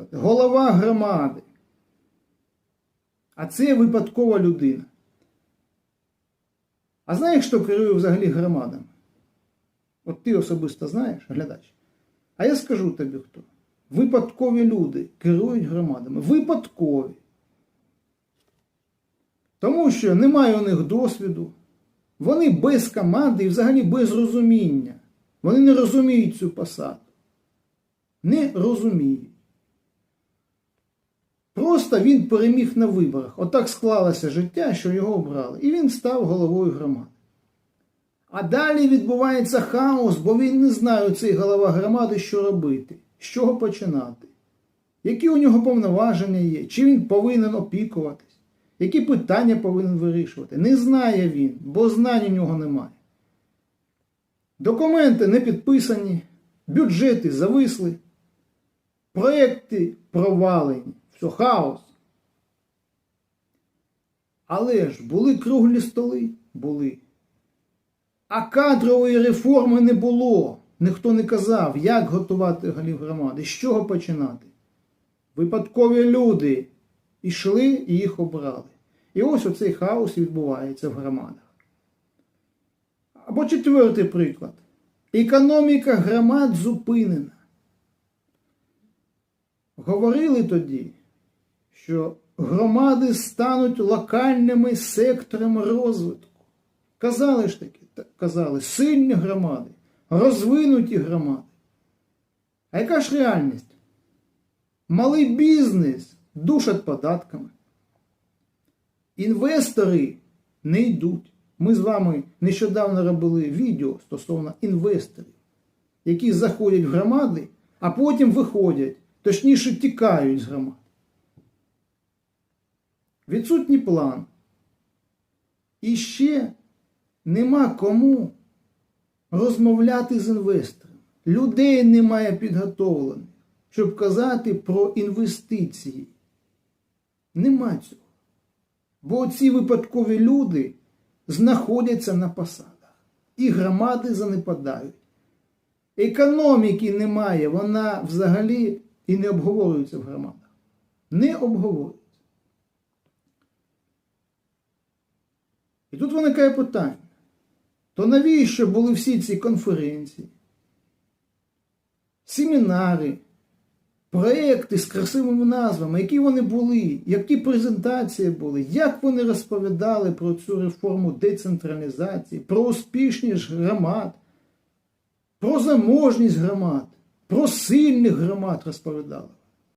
наприклад, голова громади. А це випадкова людина. А знаєш, хто керує взагалі громадами? От ти особисто знаєш, глядач. А я скажу тобі хто. Випадкові люди керують громадами. Випадкові. Тому що немає у них досвіду. Вони без команди і взагалі без розуміння. Вони не розуміють цю посаду. Не розуміють. Просто він переміг на виборах. Отак склалося життя, що його обрали. І він став головою громади. А далі відбувається хаос, бо він не знає, цей голова громади, що робити, з чого починати, які у нього повноваження є, чи він повинен опікуватись, які питання повинен вирішувати. Не знає він, бо знань у нього немає. Документи не підписані, бюджети зависли, проекти провалені, все хаос. Але ж були круглі столи? Були. А кадрової реформи не було. Ніхто не казав, як готувати голів громади, з чого починати. Випадкові люди йшли і їх обрали. І ось оцей хаос відбувається в громадах. Або четвертий приклад. Економіка громад зупинена. Говорили тоді, що громади стануть локальними секторами розвитку. Казали ж таки, казали, сильні громади, розвинуті громади. А яка ж реальність? Малий бізнес душать податками. Інвестори не йдуть. Ми з вами нещодавно робили відео стосовно інвесторів, які заходять в громади, а потім виходять, точніше тікають з громад. Відсутній план. І ще нема кому розмовляти з інвестором. Людей немає підготовлених, щоб казати про інвестиції. Нема цього. Бо ці випадкові люди знаходяться на посадах. І громади занепадають. Економіки немає, вона взагалі і не обговорюється в громадах. Не обговорюється. Тут виникає питання. То навіщо були всі ці конференції, семінари, проекти з красивими назвами, які вони були, які презентації були, як вони розповідали про цю реформу децентралізації, про успішність громад, про заможність громад, про сильних громад розповідали.